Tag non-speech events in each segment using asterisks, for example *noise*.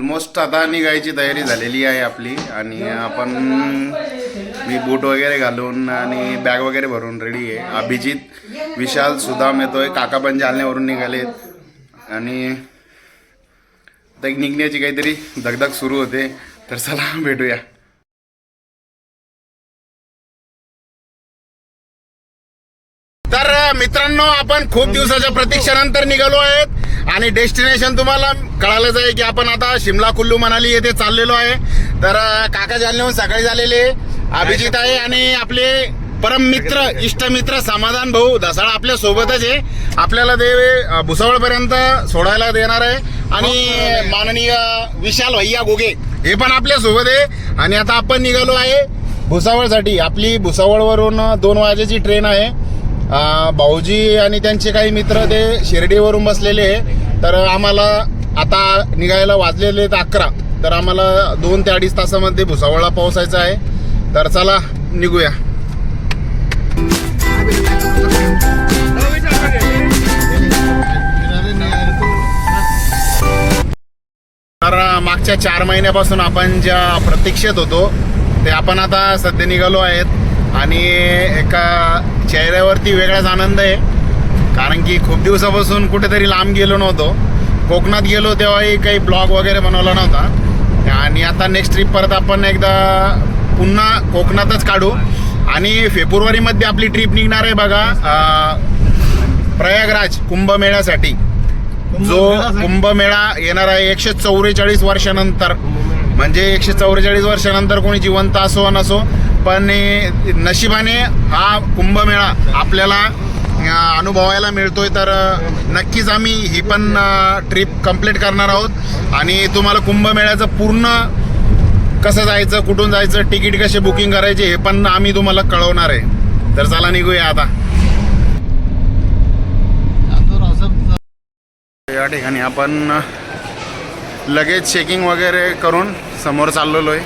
Almost आता निघायची तयारी झालेली आहे आपली आणि आपण मी बूट वगैरे घालून आणि बॅग वगैरे भरून रेडी आहे. अभिजित विशाल सुदाम येतोय. काका पण जालन्यावरून निघालेत. आणि आता एक निघण्याची काहीतरी दगदग सुरू होते. तर चला भेटूया. तर मित्रांनो आपण खूप दिवसाच्या प्रतीक्षानंतर निघालो आहेत. आणि डेस्टिनेशन तुम्हाला कळालंच आहे की आपण आता शिमला कुल्लू मनाली येथे चाललेलो आहे. तर काका जालन्याहून सकाळी झालेले अभिजित आहे आणि आपले परम मित्र इष्टमित्र समाधान भाऊ दसाळा आपल्या सोबतच आहे. आपल्याला ते भुसावळ पर्यंत सोडायला देणार आहे. आणि माननीय विशाल भैया गोगे हे पण आपल्यासोबत आहे. आणि आता आपण निघालो आहे भुसावळसाठी. आपली भुसावळवरून दोन वाजेची ट्रेन आहे. भाऊजी आणि त्यांचे काही मित्र ते शिर्डीवरून बसलेले आहे. तर आम्हाला आता निघायला वाजलेले आहेत अकरा. तर आम्हाला दोन ते अडीच तासामध्ये भुसावळला पोहोचायचं आहे. तर चला निघूया. तर मागच्या चार महिन्यापासून आपण ज्या प्रतीक्षेत होतो ते आपण आता सध्या निघालो आहेत. आणि एका चेहऱ्यावरती वेगळाच आनंद आहे. कारण की खूप दिवसापासून कुठेतरी लांब गेलो नव्हतो. कोकणात गेलो तेव्हाही काही ब्लॉग वगैरे बनवला नव्हता. आणि आता नेक्स्ट ट्रिप परत आपण एकदा पुन्हा कोकणातच काढू. आणि फेब्रुवारीमध्ये आपली ट्रिप निघणार आहे बघा प्रयागराज कुंभमेळ्यासाठी. जो कुंभमेळा येणार आहे एकशे चौवेचाळीस वर्षानंतर. म्हणजे एकशे चौवेचाळीस वर्षानंतर कोणी जिवंत असो नसो पण नशिबाने हा कुंभमेळा आपल्याला अनुभवायला मिळतोय तर नक्कीच आम्ही ही पण ट्रिप कंप्लीट करणार आहोत. आणि तुम्हाला कुंभमेळ्याचं पूर्ण कसं जायचं कुठून जायचं तिकीट कसे बुकिंग करायचे हे पण आम्ही तुम्हाला कळवणार आहे. तर चला निघूया आता. या ठिकाणी आपण लगेच चेकिंग वगैरे करून समोर चाललेलो आहे.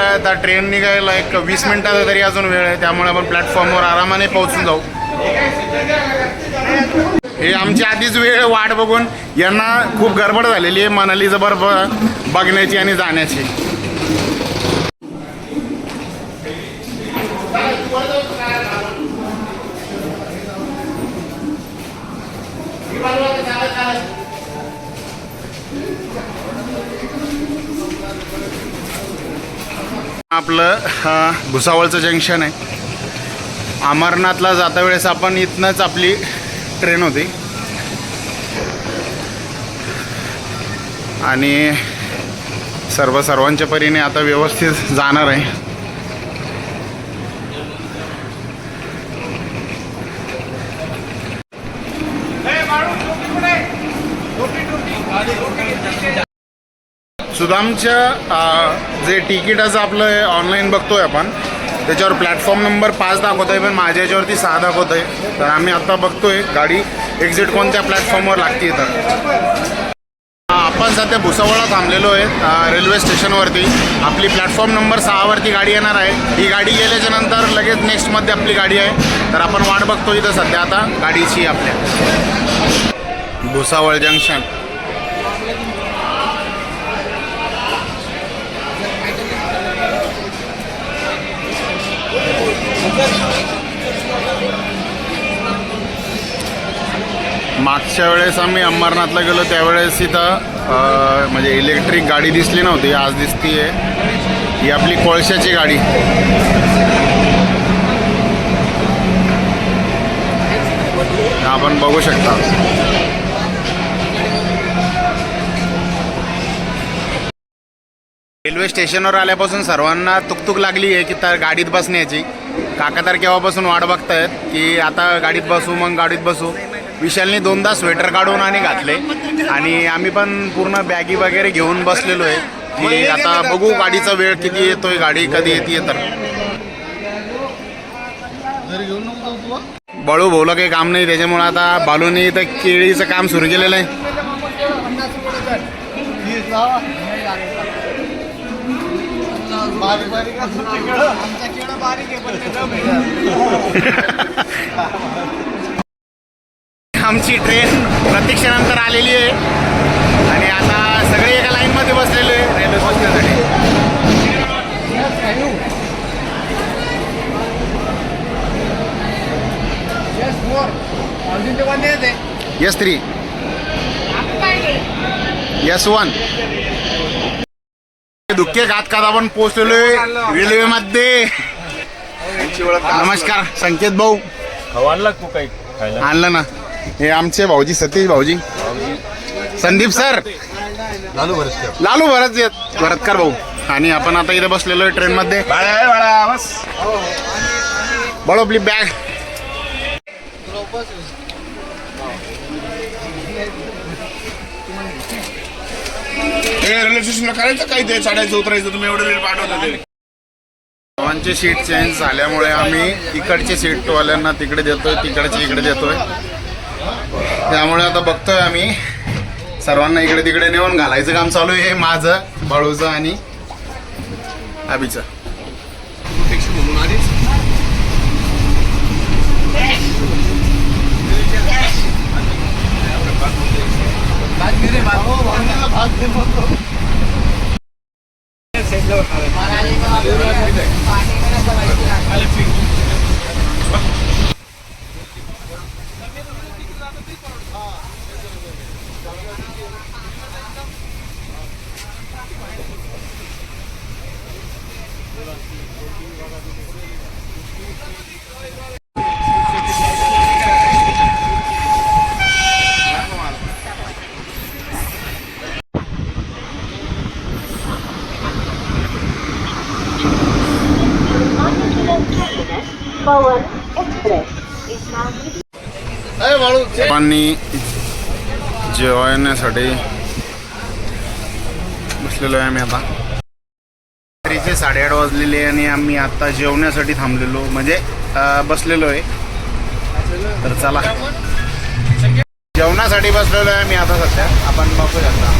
आपल्याला आता ट्रेन निघायला एक वीस मिनिटाचा तरी अजून वेळ आहे. त्यामुळे आपण प्लॅटफॉर्मवर आरामाने पोहोचून जाऊ. हे आमची आधीच वेळ वाट बघून यांना खूप गडबड झालेली आहे मनालीचं बर्फ बघण्याची आणि जाण्याची. आपलं भुसावळचं जंक्शन आहे. अमरनाथला जाता वेळेस आपण इथनंच आपली ट्रेन होती. आणि सर्व सर्वांच्या परीने आता व्यवस्थित जाणार आहे. सुदामच्या जे तिकिटाचं आपलं ऑनलाईन बघतोय आपण त्याच्यावर प्लॅटफॉर्म नंबर पाच दाखवत आहे पण माझ्या याच्यावरती सहा दाखवत आहे तर आम्ही आता बघतोय गाडी एक्झिट कोणत्या प्लॅटफॉर्मवर लागते तर. आपण सध्या भुसावळा थांबलेलो आहे रेल्वे स्टेशनवरती आपली प्लॅटफॉर्म नंबर सहावरती गाडी येणार आहे. ही गाडी गेल्याच्यानंतर लगेच नेक्स्टमध्ये आपली गाडी आहे. तर आपण वाट बघतो इथं सध्या आता गाडीची आपल्या. भुसावळ जंक्शन मागच्या वेळेस आम्ही अंबरनाथला गेलो त्यावेळेस इथं म्हणजे इलेक्ट्रिक गाडी दिसली नव्हती आज दिसती आहे ही आपली कोळशाची गाडी. आपण बघू शकता. रेल्वे स्टेशनवर आल्यापासून सर्वांना तुकतुक लागली आहे की तर गाडीत बसण्याची. काका तर केव्हापासून वाट बघतायत की आता गाडीत बसू मग गाडीत बसू. विशालने दोनदा स्वेटर काढून आणि घातले. आणि आम्ही पण पूर्ण बॅगी वगैरे घेऊन बसलेलो आहे की आता बघू गाडीचा वेळ किती येतोय गाडी कधी येते तर. बळू भोवलं काही काम नाही त्याच्यामुळे आता बालूने इथं केळीचं काम सुरू केलेलं आहे. आमची ट्रेन प्रतीक्षेनंतर आलेली आहे. आणि आता सगळे एका लाईनमध्ये बसलेले आहे रेल्वे पोहोचण्यासाठी यस थ्री यस वन दुःखे घात खात आपण पोहोचलेलोय रेल्वेमध्ये नमस्कार संकेत भाऊ. हवाला तू काही आणलं ना. हे आमचे भाऊजी सतीश भाऊजी. संदीप सर. लालू बरस लालू भरत येत भरतकर भाऊ. आणि आपण आता इथे बसलेलो आहे ट्रेन मध्ये. बस. बळो आपली बॅग रेल्वे स्टेशनला करायचं काय ते चढायचं उतरायचं तुम्ही एवढं वेळ पाठवता ते. सर्वांची सीट चेंज झाल्यामुळे आम्ही इकडचे सीटवाल्यांना तिकडे देतोय तिकडचे इकडे देतोय. त्यामुळे आता बघतोय आम्ही. सर्वांना इकडे तिकडे नेऊन घालायचं काम चालू आहे. माझं बाळूचं आणि आबीचं. সাহায্যের মতো is एक्सप्रेस. पाणी जेवण्यासाठी बसलेलो आहे आम्ही आता. रात्रीचे साडेआठ वाजलेले आणि आम्ही आता जेवण्यासाठी थांबलेलो म्हणजे बसलेलो आहे. तर चला. जेवणासाठी बसलेलो आहे मी आता सध्या. आपण बघू शकता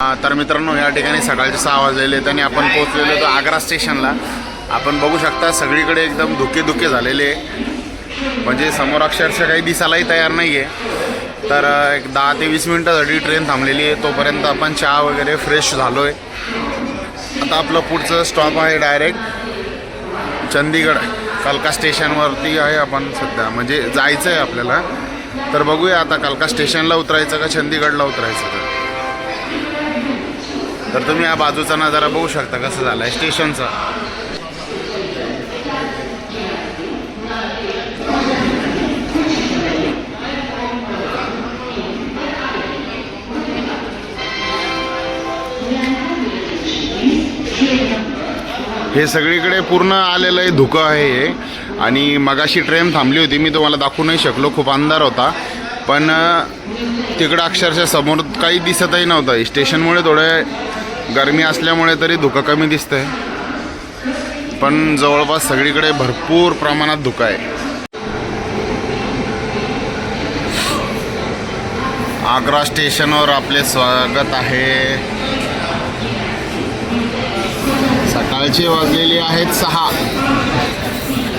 हा, तर मित्रांनो या ठिकाणी सकाळचे सहा वाजलेले आहेत आणि आपण पोहोचलेलो होतो आग्रा स्टेशनला. आपण बघू शकता सगळीकडे एकदम धुके धुके झालेले आहे म्हणजे समोर अक्षरशः काही दिसायलाही तयार नाही आहे तर एक दहा ते वीस मिनटासाठी ट्रेन थांबलेली आहे. तोपर्यंत आपण चहा वगैरे फ्रेश झालो आहे आता आपलं पुढचं स्टॉप आहे डायरेक्ट चंदीगड. कलका स्टेशनवरती आहे आपण सध्या. म्हणजे जायचं आहे आपल्याला. तर बघूया आता कलका स्टेशनला उतरायचं का चंदीगडला उतरायचं का तर तुम्ही या बाजूचा नजारा बघू शकता कसं झाला आहे स्टेशनचा. हे सगळीकडे पूर्ण आलेलं आहे धुकं आहे हे. आणि मगाशी ट्रेन थांबली होती मी तुम्हाला दाखवू नाही शकलो खूप अंधार होता. पण तिकडं अक्षरशः समोर काही दिसतही नव्हतं. स्टेशनमुळे थोडं गरमी असल्यामुळे तरी धुकं कमी दिसतंय. पण जवळपास सगळीकडे भरपूर प्रमाणात धुकं आहे. आग्रा स्टेशनवर आपले स्वागत आहे. सकाळचे वाजलेली आहेत सहा.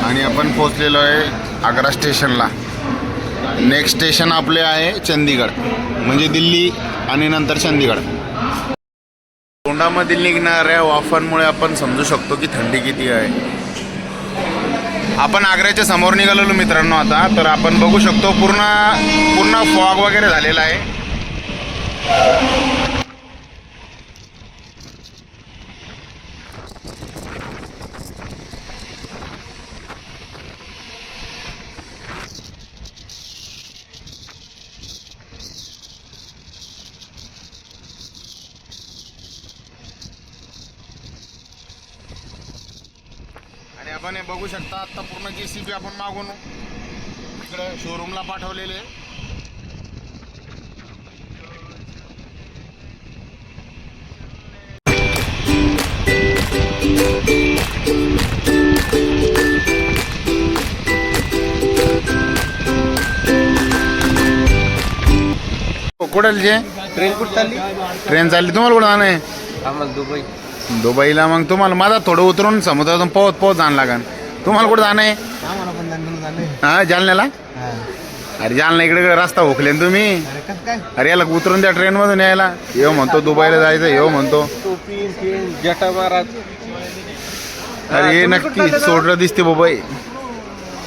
आणि आपण पोचलेलो आहे आग्रा स्टेशनला. नेक्स्ट स्टेशन आपले आहे चंदीगड. म्हणजे दिल्ली आणि नंतर चंदीगड. तोंडामधील निघणाऱ्या वाफांमुळे आपण समजू शकतो की थंडी किती आहे. आपण आग्र्याच्या समोर निघालेलो मित्रांनो आता तर आपण बघू शकतो पूर्ण पूर्ण फॉग वगैरे झालेला आहे. आता आत्ता पूर्ण जे सी बी आपण मागून इकडं शोरूमला पाठवलेले. आहे कुठं जे? ट्रेन कुठं चालली? ट्रेन चालली तुम्हाला कुठं जाणं आहे? आम्हाला दुबई. दुबईला मग तुम्हाला माझा थोडं उतरून समुद्रातून पोहत पोहत जाणं लागेल तुम्हाला कुठं जाणं आहे? आम्हाला पण हा जालन्याला? अरे जालना इकडे इकडे रस्ता ना तुम्ही. अरे कसं काय? अरे याला उतरून त्या ट्रेन मधून यायला. येऊ म्हणतो दुबईला जायचं येऊ म्हणतो. टोपी पेन जटा महाराज अरे हे नक्की? सोडलं दिसते बाबाई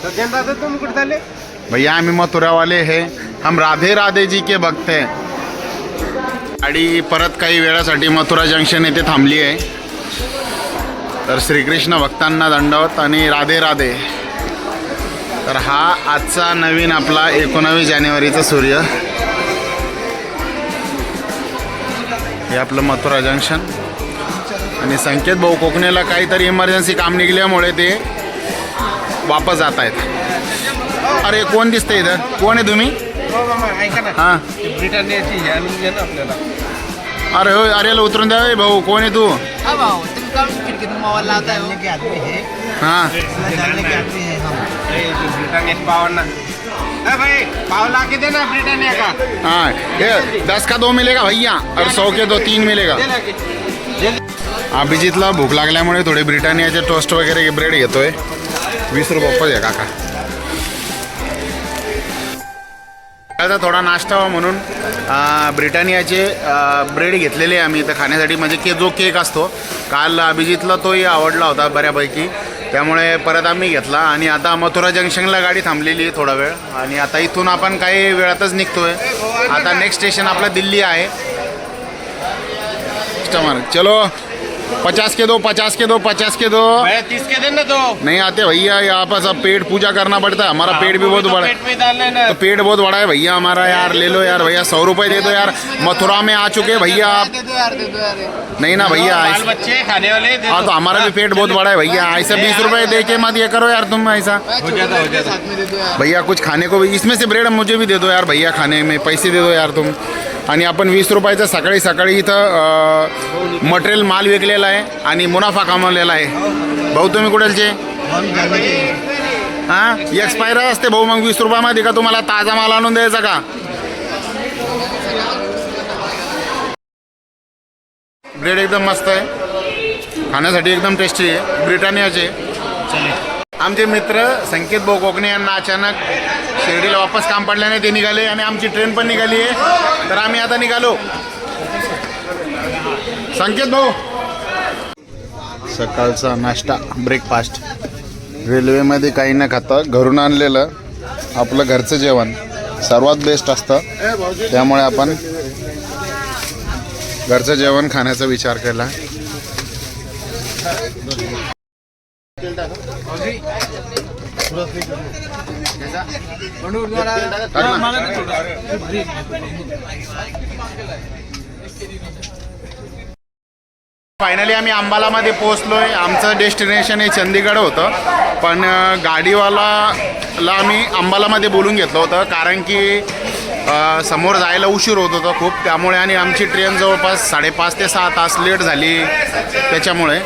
तुम्ही कुठे भैया आम्ही मथुरा वाले है. हम राधे राधे जी के भक्त है. गाडी परत काही वेळासाठी मथुरा जंक्शन येथे थांबली आहे. तर श्रीकृष्ण भक्तांना दंडवत आणि राधे राधे. तर हा आजचा नवीन आपला एकोणावीस जानेवारीचा सूर्य. हे आपलं मथुरा जंक्शन. आणि संकेत भाऊ कोकणेला काहीतरी इमर्जन्सी काम निघल्यामुळे ते वापस जात आहेत अरे कोण दिसतंय इथं? कोण आहे तुम्ही? हो. हां ब्रिटानियाची हे आपल्याला. अरे हो अरे याला उतरून द्या ए भाऊ. कोण आहे तू? मोबाईल लावताय हो. के आदमी है। हां। जानने के आदमी है हम। ब्रिटानिया पावर ना। ए भाई पाव ला के देना ब्रिटानिया का हाँ ये दस का दो मिलेगा भैया और सौ के दो तीन मिलेगा। दे ना के अभिजितला भूक लागल्यामुळे थोडे ब्रिटानियाचे टोस्ट वगैरे ब्रेड घेतोय. वीस रुपये आहे काका. आता थोडा नाश्ता व्हावा म्हणून ब्रिटानियाचे ब्रेड घेतलेले आहे आम्ही इथं खाण्यासाठी. म्हणजे के जो केक असतो काल अभिजितला तोही आवडला होता बऱ्यापैकी. त्यामुळे परत आम्ही घेतला आणि आता मथुरा जंक्शनला गाडी थांबलेली आहे थोडा वेळ. आणि आता इथून आपण काही वेळातच निघतोय. आता नेक्स्ट स्टेशन आपलं दिल्ली आहे. कस्टमर चलो. पचास के दो पचास के दो पचास के दो। तीस के देना तो नहीं आते भैया यहाँ पर सब पेट पूजा करना पड़ता है। हमारा पेट भी बहुत तो बड़ा है पेट में डालना तो पेट बहुत बड़ा है भैया हमारा यार ले लो यार भैया सौ रुपए दे दो यार। मथुरा में आ चुके हैं भैया आप। दे दो यार दे दो यार। नहीं ना भैया बच्चे खाने वाले हाँ तो हमारा भी पेट बहुत बड़ा है भैया ऐसे बीस रुपए दे के मत ये करो यार तुम ऐसा। हो जाता हो जाता। साथ में दे दो यार। भैया कुछ खाने को भी इसमें से ब्रेड मुझे भी दे दो यार भैया खाने में पैसे दे दो यार तुम। आणि आपण वीस रुपयाचं सकाळी सकाळी इथं मटेरियल माल विकलेला आहे आणि मुनाफा कमावलेला आहे. भाऊ तुम्ही कुठेलचे हां? एक्सपायर असते भाऊ मग वीस रुपयामध्ये का तुम्हाला ताजा माल आणून द्यायचा का? ब्रेड एकदम मस्त आहे. खाण्यासाठी एकदम टेस्टी आहे. ब्रिटानियाचे आमचे मित्र संकेत भाऊ कोकणे यांना अचानक शिर्डीला वापस काम पडल्याने ते निघाले आणि आमची ट्रेन पण निघाली आहे. तर आम्ही आता निघालो. संकेत भाऊ. सकाळचा नाश्ता ब्रेकफास्ट रेल्वेमध्ये काही न खाता घरून आणलेलं आपलं घरचं जेवण. सर्वात बेस्ट असतं. त्यामुळे आपण घरचं जेवण खाण्याचा विचार केला. फायनली आम्ही अंबालामध्ये पोहोचलोय. आमचं डेस्टिनेशन हे चंदीगड होतं. पण अं, गाडीवालाला आम्ही अंबालामध्ये बोलून घेतलं होतं. कारण की समोर जायला उशीर होत होता खूप. त्यामुळे आणि आमची ट्रेन जवळपास साडेपाच ते सहा तास लेट झाली त्याच्यामुळे.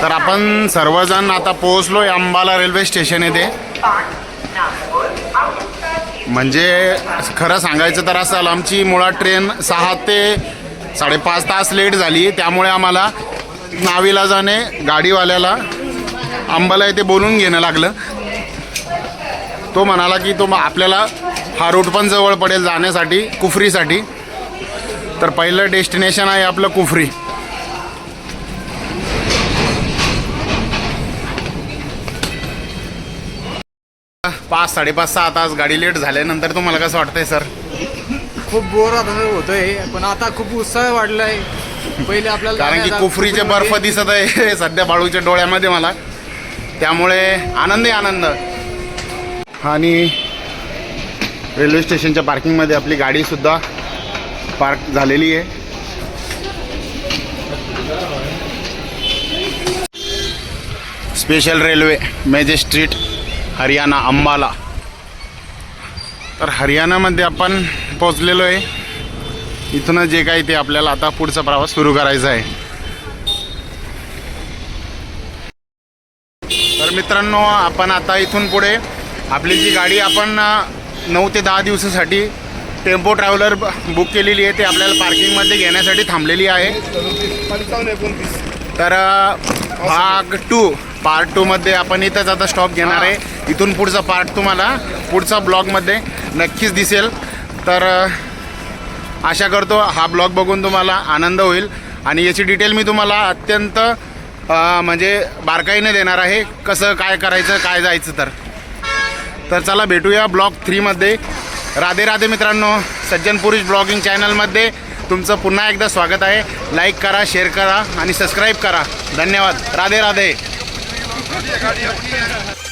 तर आपण सर्वजण आता पोहोचलोय अंबाला रेल्वे स्टेशन येथे म्हणजे खरं सांगायचं तर असं आमची मुळात ट्रेन सहा ते साडेपाच तास लेट झाली त्यामुळे आम्हाला नावीला जाणे गाडीवाल्याला अंबाला येथे बोलून घेणं लागलं. तो म्हणाला की तो आपल्याला हा रूट पण जवळ पडेल जाण्यासाठी कुफरीसाठी. तर पहिलं डेस्टिनेशन आहे आपलं कुफरी. पाच साडेपाच सहा तास गाडी लेट झाल्यानंतर तुम्हाला कसं वाटतंय सर? खूप बोर आता होतोय पण आता खूप उत्साह वाढलाय. पहिले आपल्याला कारण की जाण्याचा कुफरीचे बर्फ दिसत आहे *laughs* सध्या बाळूच्या डोळ्यामध्ये मला. त्यामुळे आनंद आहे आनंद. आणि रेल्वे स्टेशनच्या पार्किंगमध्ये आपली गाडीसुद्धा पार्क झालेली आहे. Special railway magistrate Haryana Ambala. तर हरियाणामध्ये आपण पोचलेलो आहे. इथून जे काही ते आपल्याला आता पुढचा प्रवास सुरू करायचा आहे. तर मित्रांनो आपण आता इथून पुढे आपली जी गाडी आपण नऊ ते दहा दिवसासाठी टेम्पो ट्रॅव्हलर बुक केलेली आहे ते आपल्याला पार्किंगमध्ये घेण्यासाठी थांबलेली आहे. तर भाग टू पार्ट टूमध्ये आपण इथंच आता स्टॉप घेणार आहे. इथून पुढचा पार्ट तुम्हाला पुढचा ब्लॉगमध्ये नक्कीच दिसेल. तर आशा करतो हा ब्लॉग बघून तुम्हाला आनंद होईल. आणि याची डिटेल मी तुम्हाला अत्यंत म्हणजे बारकाईने देणार आहे. कसं काय करायचं काय जायचं तर. तर चला भेटूया ब्लॉग थ्रीमध्ये राधे राधे मित्रांनो सज्जन पुरुष ब्लॉगिंग चॅनलमध्ये तुमचं पुन्हा एकदा स्वागत आहे. लाईक करा शेअर करा आणि सबस्क्राईब करा. धन्यवाद. Radhe Radhe. no llegaría aquí.